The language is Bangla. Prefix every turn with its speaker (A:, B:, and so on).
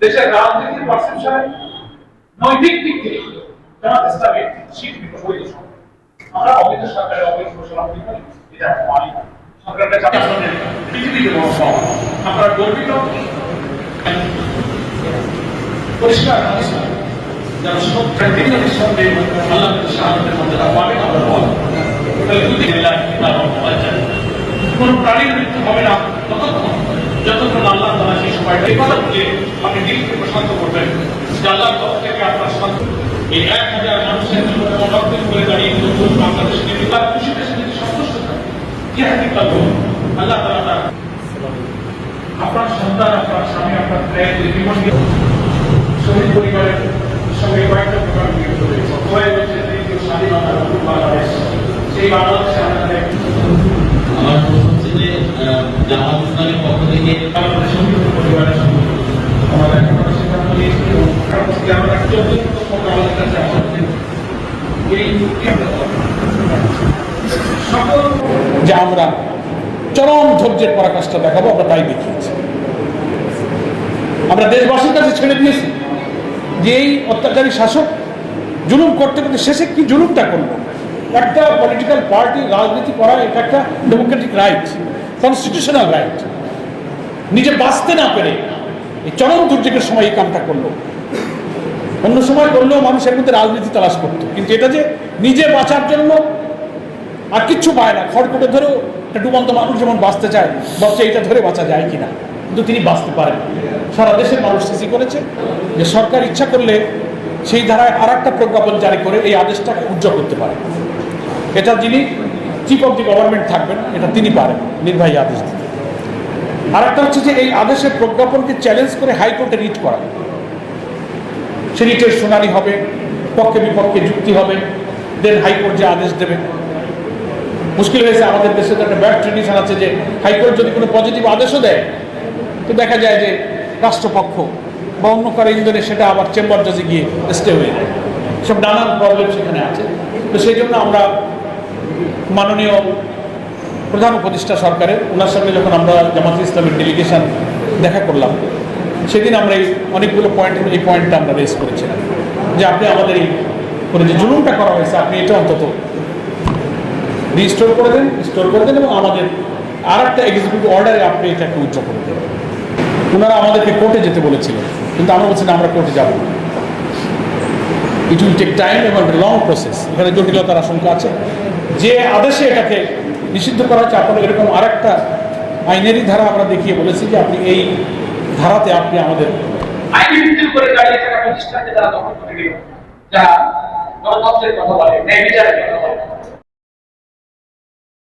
A: দেশের রাজনীতির পারসেপশন নৈতিক দিক থেকে জামাত ইসলামের স্বীকৃত বৈধ আমরা অবৈধ সরকারের অবৈধ ঘোষণা করি এটা মানি। সরকারটা চাপে পৃথিবীতে বড় সব আপনারা গর্বিত? পরিষ্কার সত্যের দিনের সঙ্গে আমরা ওয়াল কোন প্রাণীর মৃত্যু হবে না। আল্লাহ তারা সেই সময়টা এই কথা বলে আপনি দিলকে প্রশান্ত করবেন। যে আল্লাহর তরফ থেকে আপনার শান্ত এই এক হাজার মানুষের জন্য রক্ত করে দাঁড়িয়ে নতুন বাংলাদেশকে তার খুশিতে সে সন্তুষ্ট থাকে কি হাতি পাবো আল্লাহ তারা তার আপনার সন্তান, আপনার স্বামী, আপনার প্রায় জীবন শহীদ পরিবারের সঙ্গে কয়েকটা
B: আমার প্রশ্ন হচ্ছে পক্ষ থেকে
A: আমাদের শহীদ পরিবারের সঙ্গে আমাদের একটা সিদ্ধান্ত নিয়েছি এবং পরবর্তী আমরা চব্বিশ তথ্য আমাদের কাছে আসছে এই সকল
C: যে আমরা চরম ধৈর্যের পরাকাষ্ঠা দেখাবো, আমরা তাই দেখিয়েছি। আমরা দেশবাসীর কাছে ছেড়ে দিয়েছি যে এই অত্যাচারী শাসক জুলুম করতে করতে শেষে কি জুলুমটা করব একটা পলিটিক্যাল পার্টি রাজনীতি করা, এটা একটা ডেমোক্রেটিক রাইট কনস্টিটিউশনাল রাইট নিজে বাঁচতে না পেরে এই চরম দুর্যোগের সময় এই কামটা করল। অন্য সময় করলেও মানুষের মধ্যে রাজনীতি তালাশ করতো। কিন্তু এটা যে নিজে বাঁচার জন্য আর কিচ্ছু পায় না। খড়কুটো ধরেও একটা ডুবন্ত মানুষ যেমন বাঁচতে চায় ভাবছে এটা ধরে বাঁচা যায় কিনা। কিন্তু তিনি বাঁচতে পারেন। সারা দেশের মানুষ সিসি করেছে যে সরকার ইচ্ছা করলে সেই ধারায় আর একটা প্রজ্ঞাপন জারি করে এই আদেশটাকে উজ্জ্বল করতে পারে। এটা যিনি চিফ অফ দি গভর্নমেন্ট থাকবেন, এটা তিনি পারেন নির্বাহী আদেশ দিতে। আর একটা হচ্ছে যে এই আদেশের প্রজ্ঞাপনকে চ্যালেঞ্জ করে হাইকোর্টে রিট করা। সে শুনানি হবে, পক্ষে বিপক্ষে যুক্তি হবে দেন হাইকোর্ট যে আদেশ দেবে। মুশকিল হয়েছে, আমাদের দেশে তো একটা ব্যাড ট্রেডিশন আছে যে হাইকোর্ট যদি কোনো পজিটিভ আদেশও দেয়, তো দেখা যায় যে রাষ্ট্রপক্ষ বা অন্য কারও ইন্ধনে সেটা আবার চেম্বার জাজে গিয়ে স্টে হয়ে যায়। সব নানান প্রবলেম সেখানে আছে। তো সেই জন্য আমরা মাননীয় প্রধান উপদেষ্টা সরকারের, ওনার সঙ্গে যখন আমরা জামাত ইসলামের ডেলিগেশন দেখা করলাম সেদিন আমরা এই অনেকগুলো পয়েন্ট এই পয়েন্টটা আমরা রেস করেছিলাম। যে আপনি আমাদের এই করে যে জুলুমটা করা হয়েছে, আপনি এটা অন্তত রিস্টোর করে দেন স্টোর করে দেন এবং আমাদের আর একটা এক্সিকিউটিভ অর্ডারে আপনি এটাকে উচ্চ করে দেন ওনারা আমাদেরকে কোর্টে যেতে বলেছিলেন কিন্তু আমরা বলছি, না, আমরা কোর্টে যাব ইট উইল টেক টাইম এবং লং প্রসেস এখানে জটিলতার আশঙ্কা আছে। যে আদেশে এটাকে নিষিদ্ধ করা হচ্ছে আপনার এরকম আর একটা আইনেরই ধারা আমরা দেখিয়ে বলেছি যে আপনি এই ধারাতে আপনি আমাদের
A: দাঁড়িয়ে প্রতিষ্ঠানকে তারা দখল করে নিল। যারা গণতন্ত্রের কথা বলে, ন্যায় বিচারের কথা বলে।